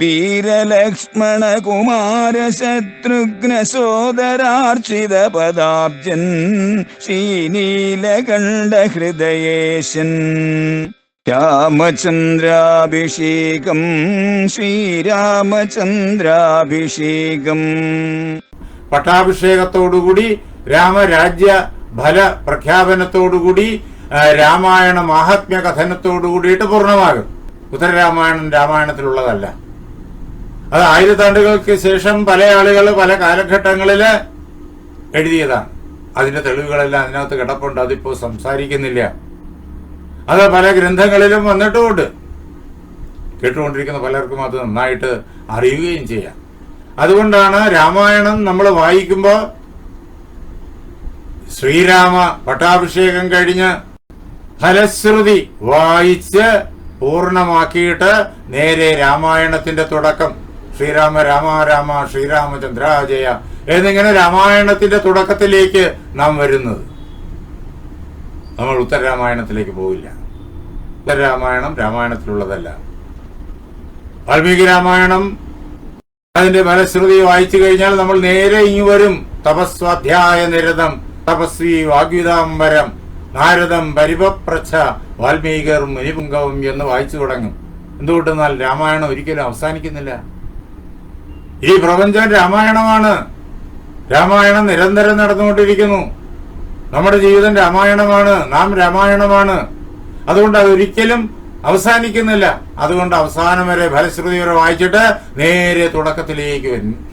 വീരലക്ഷ്മണ കുമാര ശത്രുഘ്ന സോദരാർച്ചിത പദാബ്ജൻ ശ്രീനീലകണ്ഠ ഹൃദയേശൻ രാമചന്ദ്രാഭിഷേകം ശ്രീരാമചന്ദ്രാഭിഷേകം. പട്ടാഭിഷേകത്തോടുകൂടി രാമരാജ്യ ഫല പ്രഖ്യാപനത്തോടുകൂടി രാമായണ മാഹാത്മ്യ കഥനത്തോടുകൂടിയിട്ട് പൂർണമാകും. ഉത്തരരാമായണം രാമായണത്തിലുള്ളതല്ല. അത് ആയിരത്താണ്ടുകൾക്ക് ശേഷം പല ആളുകൾ പല കാലഘട്ടങ്ങളിൽ എഴുതിയതാണ്. അതിന്റെ തെളിവുകളെല്ലാം അതിനകത്ത് കിടപ്പുണ്ട് അതിപ്പോ സംസാരിക്കുന്നില്ല. അത് പല ഗ്രന്ഥങ്ങളിലും വന്നിട്ടുമുണ്ട്. കേട്ടുകൊണ്ടിരിക്കുന്ന പലർക്കും അത് നന്നായിട്ട് അറിയുകയും ചെയ്യാം. അതുകൊണ്ടാണ് രാമായണം നമ്മൾ വായിക്കുമ്പോൾ ശ്രീരാമ പട്ടാഭിഷേകം കഴിഞ്ഞ് ഫലശ്രുതി വായിച്ച് പൂർണമാക്കിയിട്ട് നേരെ രാമായണത്തിന്റെ തുടക്കം. ശ്രീരാമ രാമ രാമ ശ്രീരാമചന്ദ്ര ജയ എന്നിങ്ങനെ രാമായണത്തിന്റെ തുടക്കത്തിലേക്ക് നാം വരുന്നത്. നമ്മൾ ഉത്തരരാമായണത്തിലേക്ക് പോവില്ല. ഉത്തരരാമായണം രാമായണത്തിലുള്ളതല്ല. വാൽമീകി രാമായണം അതിന്റെ ഫലശ്രുതി വായിച്ചു കഴിഞ്ഞാൽ നമ്മൾ നേരെ ഇനി വരും തപസ്വാധ്യായ നിരതം തപസ്വി വാഗ്വിതാംബരം നാരദം പരിപപ്രച്ഛ വാൽമീകർ മുനിപുങ്കവും എന്ന് വായിച്ചു തുടങ്ങും. എന്തുകൊണ്ടെന്നാൽ രാമായണം ഒരിക്കലും അവസാനിക്കുന്നില്ല. ഈ പ്രപഞ്ചം രാമായണമാണ്. രാമായണം നിരന്തരം നടന്നുകൊണ്ടിരിക്കുന്നു. നമ്മുടെ ജീവിതം രാമായണമാണ്. നാം രാമായണമാണ്. അതുകൊണ്ട് അതൊരിക്കലും അവസാനിക്കുന്നില്ല. അതുകൊണ്ട് അവസാനം വരെ ഫലശ്രുതി വരെ വായിച്ചിട്ട് നേരെ തുടക്കത്തിലേക്ക് വരും.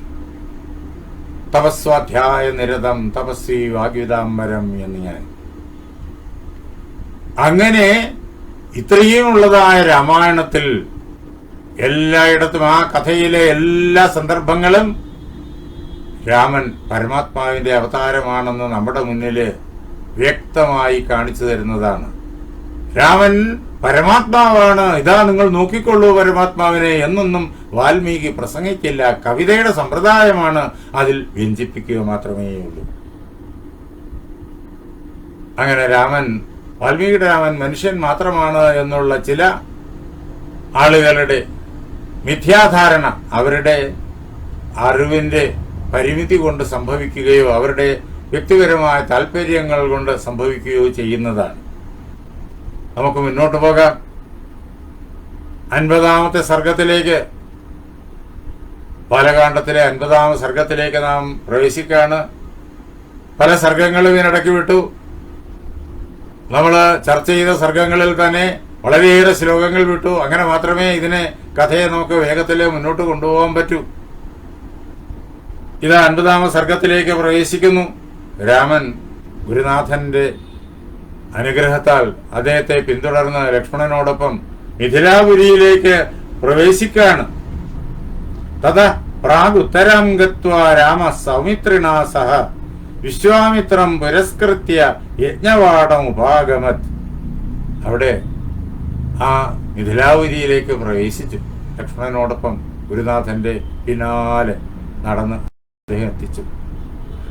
തപസ്വാധ്യായ നിരതം തപസ്വി വാഗ്യുതാംബരം എന്നിങ്ങനെ അങ്ങനെ ഇത്രയും ഉള്ളതായ രാമായണത്തിൽ എല്ലായിടത്തും ആ കഥയിലെ എല്ലാ സന്ദർഭങ്ങളും രാമൻ പരമാത്മാവിന്റെ അവതാരമാണെന്ന് നമ്മുടെ മുന്നിൽ വ്യക്തമായി കാണിച്ചു തരുന്നതാണ്. രാമൻ പരമാത്മാവാണ്. ഇതാ നിങ്ങൾ നോക്കിക്കൊള്ളൂ പരമാത്മാവിനെ. എന്നൊന്നും വാൽമീകി പ്രസംഗിക്കില്ല. കവിതയുടെ സമ്പ്രദായമാണ് അതിൽ വ്യഞ്ചിപ്പിക്കുക മാത്രമേ ഉള്ളൂ. അങ്ങനെ രാമൻ വാൽമീകിയുടെ രാമൻ മനുഷ്യൻ മാത്രമാണ് എന്നുള്ള ചില ആളുകളുടെ മിഥ്യാധാരണ അവരുടെ അറിവിന്റെ പരിമിതി കൊണ്ട് സംഭവിക്കുകയോ അവരുടെ വ്യക്തിപരമായ താല്പര്യങ്ങൾ കൊണ്ട് സംഭവിക്കുകയോ ചെയ്യുന്നതാണ്. നമുക്ക് മുന്നോട്ട് പോകാം. അൻപതാമത്തെ സർഗത്തിലേക്ക്. ബാലകാണ്ഡത്തിലെ അൻപതാമത്തെ സർഗത്തിലേക്ക് നാം പ്രവേശിക്കുകയാണ്. പല സർഗങ്ങളും ഇതിനിടയ്ക്ക് വിട്ടു. നമ്മൾ ചർച്ച ചെയ്ത സർഗങ്ങളിൽ തന്നെ വളരെയേറെ ശ്ലോകങ്ങൾ വിട്ടു. അങ്ങനെ മാത്രമേ ഇതിനെ കഥയെ നമുക്ക് വേഗത്തിൽ മുന്നോട്ട് കൊണ്ടുപോകാൻ പറ്റൂ. ഇത് അൻപതാമ സർഗത്തിലേക്ക് പ്രവേശിക്കുന്നു രാമൻ ഗുരുനാഥന്റെ അനുഗ്രഹത്താൽ അദ്ദേഹത്തെ പിന്തുടർന്ന് ലക്ഷ്മണനോടൊപ്പം മിഥിലാപുരിയിലേക്ക് പ്രവേശിക്കുകയാണ് തഥാ പ്രാഗുത്തരം ഗത്വ രാമ സൗമിത്രിണ സഹ വിശ്വാമിത്രം പുരസ്കൃത്യ യജ്ഞവാടം ഉപാഗമത്. അവിടെ ആ മിഥിലാപുരിയിലേക്ക് പ്രവേശിച്ചു. ലക്ഷ്മണനോടൊപ്പം ഗുരുനാഥന്റെ പിന്നാലെ നടന്ന് അദ്ദേഹം എത്തിച്ചു.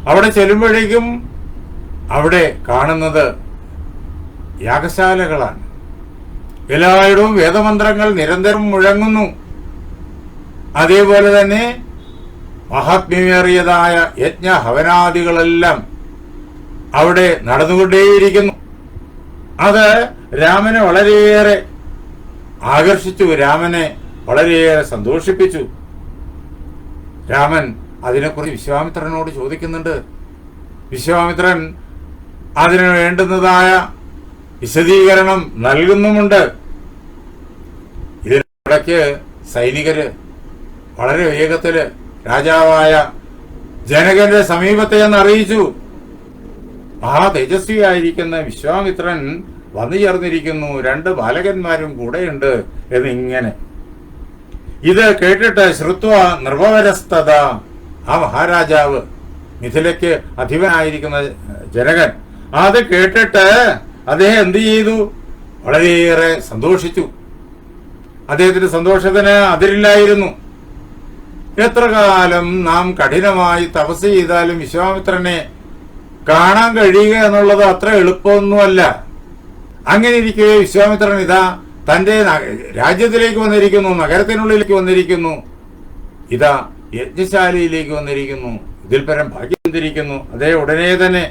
അവിടെ ചെല്ലുമ്പോഴേക്കും അവിടെ കാണുന്നത് യാഗശാലകളാണ്. എല്ലായിടവും വേദമന്ത്രങ്ങൾ നിരന്തരം മുഴങ്ങുന്നു. അതേപോലെ തന്നെ മഹാത്മ്യമേറിയതായ യജ്ഞ ഹവനാദികളെല്ലാം അവിടെ നടന്നുകൊണ്ടേയിരിക്കുന്നു. അത് രാമനെ വളരെയേറെ ആകർഷിച്ചു രാമനെ വളരെയേറെ സന്തോഷിപ്പിച്ചു. രാമൻ അതിനെക്കുറിച്ച് വിശ്വാമിത്രനോട് ചോദിക്കുന്നുണ്ട്. വിശ്വാമിത്രൻ അതിന് വേണ്ടുന്നതായ വിശദീകരണം നൽകുന്നുമുണ്ട്. ഇതിനിടയ്ക്ക് സൈനികര് വളരെ വേഗത്തിൽ രാജാവായ ജനകന്റെ സമീപത്തെ എന്ന് അറിയിച്ചു ആ തേജസ്വിയായിരിക്കുന്ന വിശ്വാമിത്രൻ വന്നു ചേർന്നിരിക്കുന്നു രണ്ട് ബാലകന്മാരും കൂടെയുണ്ട് എന്നിങ്ങനെ. ഇത് കേട്ടിട്ട് ശ്രുത്വ നൃപവരസ്തത ആ മഹാരാജാവ് മിഥിലയ്ക്ക് അധിപനായിരിക്കുന്ന ജനകൻ. അത് കേട്ടിട്ട് അദ്ദേഹം എന്ത് ചെയ്തു? വളരെയേറെ സന്തോഷിച്ചു. അദ്ദേഹത്തിന്റെ സന്തോഷത്തിന് അതിരില്ലായിരുന്നു. എത്ര കാലം നാം കഠിനമായി തപസ് ചെയ്താലും വിശ്വാമിത്രനെ കാണാൻ കഴിയുക എന്നുള്ളത് അത്ര എളുപ്പമൊന്നുമല്ല. അങ്ങനെ ഇരിക്കെ വിശ്വാമിത്രൻ ഇതാ തന്റെ രാജ്യത്തിലേക്ക് വന്നിരിക്കുന്നു നഗരത്തിനുള്ളിലേക്ക് വന്നിരിക്കുന്നു. ഇതാ യജ്ഞശാലയിലേക്ക് വന്നിരിക്കുന്നു. ഇതിൽ പരം ഭാഗ്യം വന്നിരിക്കുന്നു അതേ ഉടനെ തന്നെ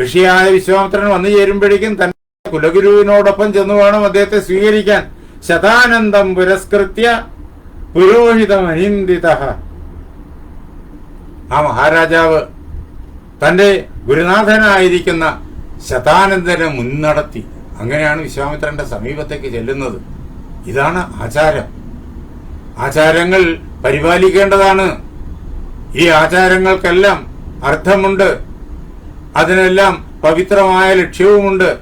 ഋഷിയായ വിശ്വാമിത്രൻ വന്നു ചേരുമ്പോഴേക്കും തന്റെ കുലഗുരുവിനോടൊപ്പം ചെന്നു വേണം അദ്ദേഹത്തെ സ്വീകരിക്കാൻ. ശതാനന്ദം പുരസ്കൃത്യ പുരോഹിതം അനിന്ദിത ആ മഹാരാജാവ് തന്റെ ഗുരുനാഥനായിരിക്കുന്ന ശതാനന്ദനെ മുൻനടത്തി അങ്ങനെയാണ് വിശ്വാമിത്രന്റെ സമീപത്തേക്ക് ചെല്ലുന്നത്. ഇതാണ് ആചാരം. ആചാരങ്ങൾ പരിപാലിക്കേണ്ടതാണ്. ഈ ആചാരങ്ങൾക്കെല്ലാം അർത്ഥമുണ്ട്. അതിനെല്ലാം പവിത്രമായ ലക്ഷ്യവുമുണ്ട്.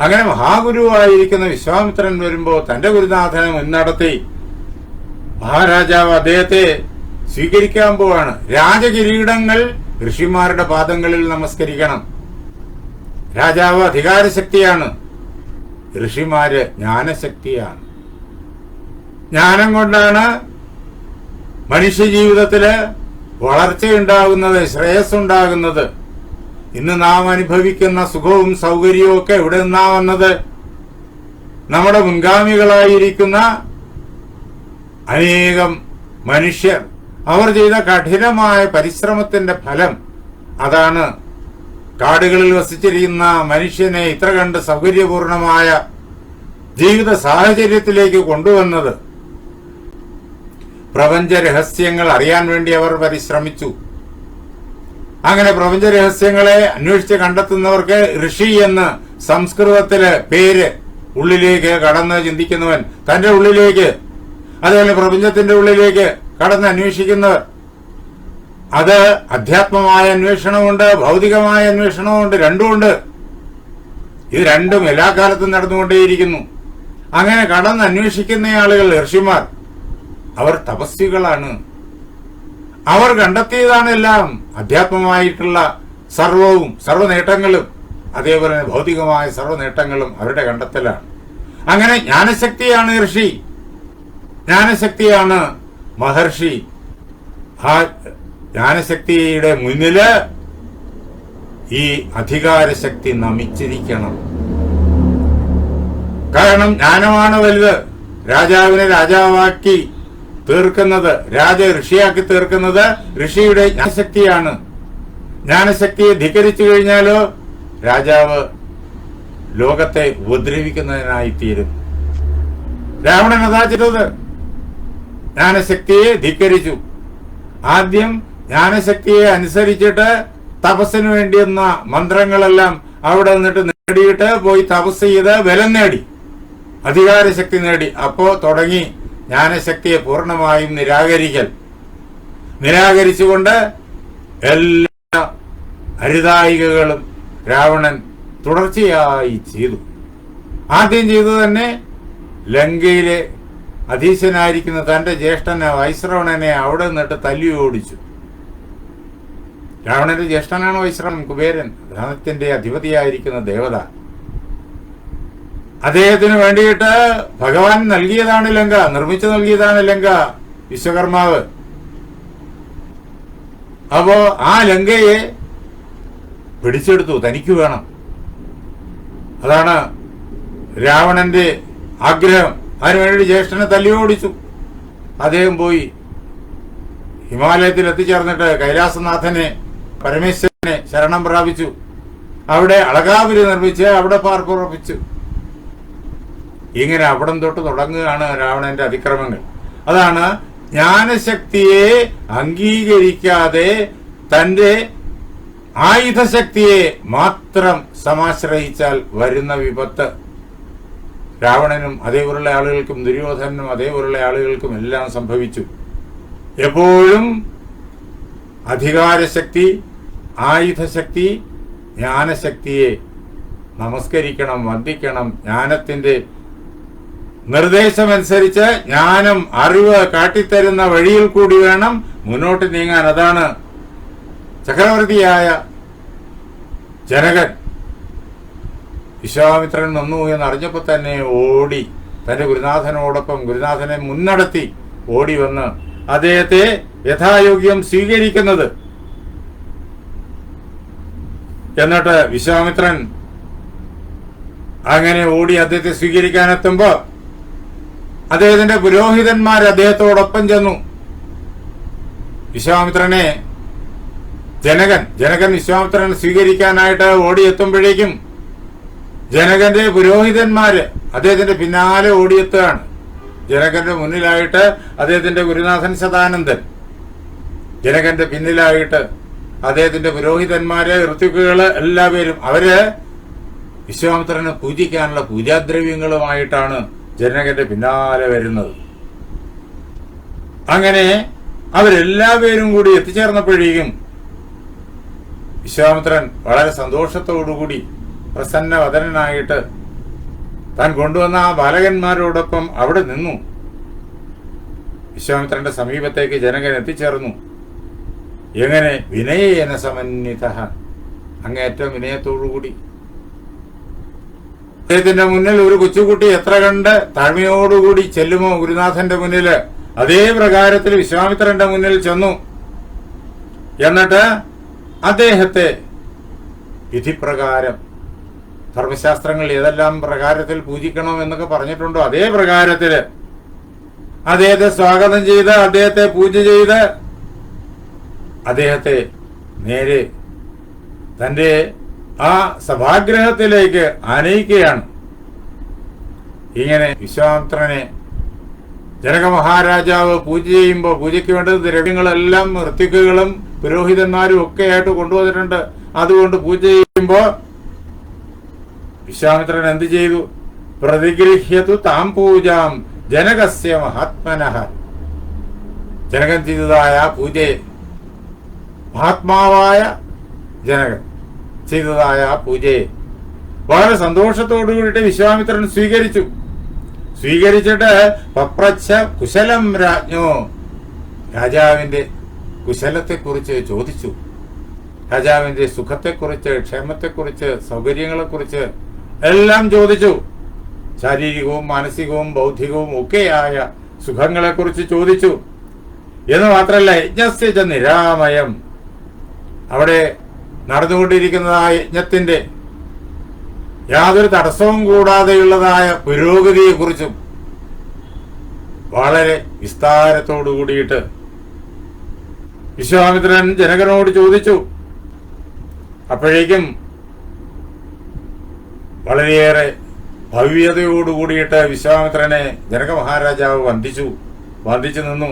അങ്ങനെ മഹാഗുരുവായിരിക്കുന്ന വിശ്വാമിത്രൻ വരുമ്പോൾ തന്റെ ഗുരുനാഥനെ മുൻനടത്തി മഹാരാജാവ് അദ്ദേഹത്തെ സ്വീകരിക്കാൻ പോവാണ്. രാജകിരീടങ്ങൾ ഋഷിമാരുടെ പാദങ്ങളിൽ നമസ്കരിക്കണം. രാജാവ് അധികാരശക്തിയാണ്. ഋഷിമാര് ജ്ഞാനശക്തിയാണ്. ജ്ഞാനം കൊണ്ടാണ് മനുഷ്യ ജീവിതത്തിൽ വളർച്ചയുണ്ടാകുന്നത് ശ്രേയസ്സുണ്ടാകുന്നത്. ഇന്ന് നാം അനുഭവിക്കുന്ന സുഖവും സൗകര്യവും ഒക്കെ ഇവിടെ നിന്നാ വന്നത്? നമ്മുടെ മുൻഗാമികളായിരിക്കുന്ന അനേകം മനുഷ്യർ അവർ ചെയ്ത കഠിനമായ പരിശ്രമത്തിന്റെ ഫലം അതാണ് കാടുകളിൽ വസിച്ചിരിക്കുന്ന മനുഷ്യനെ ഇത്ര കണ്ട് സൗകര്യപൂർണമായ ജീവിത സാഹചര്യത്തിലേക്ക് കൊണ്ടുവന്നത് പ്രപഞ്ച രഹസ്യങ്ങൾ അറിയാൻ വേണ്ടി അവർ പരിശ്രമിച്ചു. അങ്ങനെ പ്രപഞ്ച രഹസ്യങ്ങളെ അന്വേഷിച്ച് കണ്ടെത്തുന്നവർക്ക് ഋഷി എന്ന് സംസ്കൃതത്തിലെ പേര് ഉള്ളിലേക്ക് കടന്ന് ചിന്തിക്കുന്നവൻ തന്റെ ഉള്ളിലേക്ക് അതുപോലെ പ്രപഞ്ചത്തിന്റെ ഉള്ളിലേക്ക് കടന്ന് അന്വേഷിക്കുന്നവർ. അത് അധ്യാത്മമായ അന്വേഷണമുണ്ട് ഭൗതികമായ അന്വേഷണമുണ്ട് രണ്ടുമുണ്ട്. ഇത് രണ്ടും എല്ലാ കാലത്തും നടന്നുകൊണ്ടേയിരിക്കുന്നു. അങ്ങനെ കടന്ന് അന്വേഷിക്കുന്ന ആളുകൾ ഋഷിമാർ അവർ തപസ്വികളാണ് അവർ കണ്ടെത്തിയതാണ് എല്ലാം. അധ്യാത്മമായിട്ടുള്ള സർവവും സർവ നേട്ടങ്ങളും അതേപോലെ തന്നെ ഭൗതികമായ സർവ നേട്ടങ്ങളും അവരുടെ കണ്ടെത്തലാണ്. അങ്ങനെ ജ്ഞാനശക്തിയാണ് ഋഷി. ജ്ഞാനശക്തിയാണ് മഹർഷി. ആ ജ്ഞാനശക്തിയുടെ മുന്നിൽ ഈ അധികാരശക്തി നമിച്ചിരിക്കണം. കാരണം ജ്ഞാനമാണ് വലുത്. രാജാവിനെ രാജാവാക്കി തീർക്കുന്നത് രാജ ഋഷിയാക്കി തീർക്കുന്നത് ഋഷിയുടെ ജ്ഞാനശക്തിയാണ്. ജ്ഞാനശക്തിയെ ധിക്കരിച്ചു കഴിഞ്ഞാലോ രാജാവ് ലോകത്തെ ഉപദ്രവിക്കുന്നതിനായി തീരും രാവണൻ അതാ ചെയ്തത്. ജ്ഞാനശക്തിയെ ധിക്കരിച്ചു. ആദ്യം ജ്ഞാനശക്തിയെ അനുസരിച്ചിട്ട് തപസ്സിന് വേണ്ടിയെന്ന മന്ത്രങ്ങളെല്ലാം അവിടെ നിന്നിട്ട് നേടിയിട്ട് പോയി തപസ് ചെയ്ത് ബലം നേടി. അധികാരശക്തി നേടി. അപ്പോ തുടങ്ങി ജ്ഞാനശക്തിയെ പൂർണമായും നിരാകരിക്കൽ. നിരാകരിച്ചുകൊണ്ട് എല്ലാ അരുതായികകളും രാവണൻ തുടർച്ചയായി ചെയ്തു. ആദ്യം ചെയ്തു തന്നെ ലങ്കയിലെ അധീശനായിരിക്കുന്ന തന്റെ ജ്യേഷ്ഠനെ വൈശ്രവണനെ അവിടെ നിന്നിട്ട് തല്ലി ഓടിച്ചു രാവണന്റെ ജ്യേഷ്ഠനാണ് വൈശ്രവൺ കുബേരൻ. ധനത്തിന്റെ അധിപതിയായിരിക്കുന്ന ദേവത. അദ്ദേഹത്തിന് വേണ്ടിയിട്ട് ഭഗവാൻ നൽകിയതാണ് ലങ്ക. നിർമ്മിച്ചു നൽകിയതാണ് ലങ്ക വിശ്വകർമാവ്. അപ്പോ ആ ലങ്കയെ പിടിച്ചെടുത്തു. തനിക്ക് വേണം. അതാണ് രാവണന്റെ ആഗ്രഹം. അതിനുവേണ്ടി ജ്യേഷ്ഠനെ തല്ലിയോടിച്ചു അദ്ദേഹം പോയി ഹിമാലയത്തിൽ എത്തിച്ചേർന്നിട്ട് കൈലാസനാഥനെ പരമേശ്വരനെ ശരണം പ്രാപിച്ചു. അവിടെ അളകാപുരി നിർമ്മിച്ച് അവിടെ പാർപ്പുറപ്പിച്ചു ഇങ്ങനെ അവിടം തൊട്ട് തുടങ്ങുകയാണ് രാവണന്റെ അതിക്രമങ്ങൾ. അതാണ് ജ്ഞാനശക്തിയെ അംഗീകരിക്കാതെ തന്റെ ആയുധശക്തിയെ മാത്രം സമാശ്രയിച്ചാൽ വരുന്ന വിപത്ത്. രാവണനും അതേപോലുള്ള ആളുകൾക്കും ദുര്യോധനനും അതേപോലുള്ള ആളുകൾക്കും എല്ലാം സംഭവിച്ചു. എപ്പോഴും അധികാരശക്തി ആയുധശക്തി ജ്ഞാനശക്തിയെ നമസ്കരിക്കണം വന്ദിക്കണം. ജ്ഞാനത്തിന്റെ നിർദ്ദേശമനുസരിച്ച് ജ്ഞാനം അറിവ് കാട്ടിത്തരുന്ന വഴിയിൽ കൂടി വേണം മുന്നോട്ട് നീങ്ങാൻ. അതാണ് ചക്രവർത്തിയായ ജനകൻ. വിശ്വാമിത്രൻ എന്ന് എന്നറിഞ്ഞപ്പോൾ തന്നെ ഓടി തന്റെ ഗുരുനാഥനോടൊപ്പം ഗുരുനാഥനെ മുന്നടത്തി ഓടി വന്ന് അദ്ദേഹത്തെ യഥായോഗ്യം സ്വീകരിക്കുന്നത്. എന്നിട്ട് വിശ്വാമിത്രൻ അങ്ങനെ ഓടി അദ്ദേഹത്തെ സ്വീകരിക്കാനെത്തുമ്പോ അദ്ദേഹത്തിന്റെ പുരോഹിതന്മാർ അദ്ദേഹത്തോടൊപ്പം ചെന്നു. വിശ്വാമിത്രനെ ജനകൻ ജനകൻ വിശ്വാമിത്രനെ സ്വീകരിക്കാനായിട്ട് ഓടിയെത്തുമ്പോഴേക്കും ജനകന്റെ പുരോഹിതന്മാര് അദ്ദേഹത്തിന്റെ പിന്നാലെ ഓടിയെത്തുകയാണ്. ജനകന്റെ മുന്നിലായിട്ട് അദ്ദേഹത്തിന്റെ ഗുരുനാഥൻ സദാനന്ദൻ. ജനകന്റെ പിന്നിലായിട്ട് അദ്ദേഹത്തിന്റെ പുരോഹിതന്മാരെ ഋത്തുക്കുകൾ എല്ലാവരും അവർ വിശ്വാമിത്രനെ പൂജിക്കാനുള്ള പൂജാദ്രവ്യങ്ങളുമായിട്ടാണ് ജനകന്റെ പിന്നാലെ വരുന്നത്. അങ്ങനെ അവരെല്ലാവരും കൂടി എത്തിച്ചേർന്നപ്പോഴേക്കും വിശ്വാമിത്രൻ വളരെ സന്തോഷത്തോടുകൂടി പ്രസന്നവദനായിട്ട് താൻ കൊണ്ടുവന്ന ആ ബാലകന്മാരോടൊപ്പം അവിടെ നിന്നു. വിശ്വാമിത്രന്റെ സമീപത്തേക്ക് ജനകൻ എത്തിച്ചേർന്നു. എങ്ങനെ? വിനയേന സമന്വിത. അങ്ങേറ്റം വിനയത്തോടുകൂടി. അദ്ദേഹത്തിന്റെ മുന്നിൽ ഒരു കൊച്ചുകുട്ടി എത്ര കണ്ട് താഴ്മയോടുകൂടി ചെല്ലുമോ? ഗുരുനാഥന്റെ മുന്നിൽ അതേ പ്രകാരത്തിൽ വിശ്വാമിത്രന്റെ മുന്നിൽ ചെന്നു. എന്നിട്ട് അദ്ദേഹത്തെ വിധിപ്രകാരം ധർമ്മശാസ്ത്രങ്ങൾ ഏതെല്ലാം പ്രകാരത്തിൽ പൂജിക്കണം എന്നൊക്കെ പറഞ്ഞിട്ടുണ്ടോ? അതേ പ്രകാരത്തിൽ അദ്ദേഹത്തെ സ്വാഗതം ചെയ്ത് അദ്ദേഹത്തെ പൂജ ചെയ്ത് അദ്ദേഹത്തെ നേരെ തന്റെ ആ സഭാഗ്രഹത്തിലേക്ക് ആനയിക്കുകയാണ്. ഇങ്ങനെ വിശ്വാമിത്രനെ ജനക മഹാരാജാവ് പൂജ ചെയ്യുമ്പോൾ പൂജയ്ക്ക് വേണ്ടത് ദ്രവ്യങ്ങളെല്ലാം ഋത്തിക്കുകളും പുരോഹിതന്മാരും ഒക്കെ ആയിട്ട് കൊണ്ടുവന്നിട്ടുണ്ട്. അതുകൊണ്ട് പൂജ ചെയ്യുമ്പോൾ വിശ്വാമിത്രൻ എന്ത് ചെയ്തു? പ്രതിഗൃഹ്യതു താം പൂജാം ജനകസ്യ മഹാത്മനഹ ജനകൻ ചെയ്തതായ പൂജയെ മഹാത്മാവായ ജനകൻ ചെയ്തതായ ആ പൂജയെ വളരെ സന്തോഷത്തോടു വിശ്വാമിത്രൻ സ്വീകരിച്ചു. സ്വീകരിച്ചിട്ട് പപ്രച്ഛ കുശലം രാജ്ഞോ. രാജാവിന്റെ കുശലത്തെക്കുറിച്ച് ചോദിച്ചു. രാജാവിന്റെ സുഖത്തെക്കുറിച്ച് ക്ഷേമത്തെക്കുറിച്ച് സൗകര്യങ്ങളെക്കുറിച്ച് എല്ലാം ചോദിച്ചു. ശാരീരികവും മാനസികവും ബൗദ്ധികവും ഒക്കെയായ സുഖങ്ങളെക്കുറിച്ച് ചോദിച്ചു. എന്ന് മാത്രമല്ല യജ്ഞസ്യ നിരാമയം. അവിടെ നടന്നുകൊണ്ടിരിക്കുന്നതായ യജ്ഞത്തിന്റെ യാതൊരു തടസ്സവും കൂടാതെയുള്ളതായ പുരോഗതിയെക്കുറിച്ചും വളരെ വിസ്താരത്തോടു കൂടിയിട്ട് വിശ്വാമിത്രൻ ജനകനോട് ചോദിച്ചു. അപ്പോഴേക്കും വളരെയേറെ ഭവ്യതയോടുകൂടിയിട്ട് വിശ്വാമിത്രനെ ജനക മഹാരാജാവ് വന്ദിച്ചു വന്ദിച്ചു നിന്നു.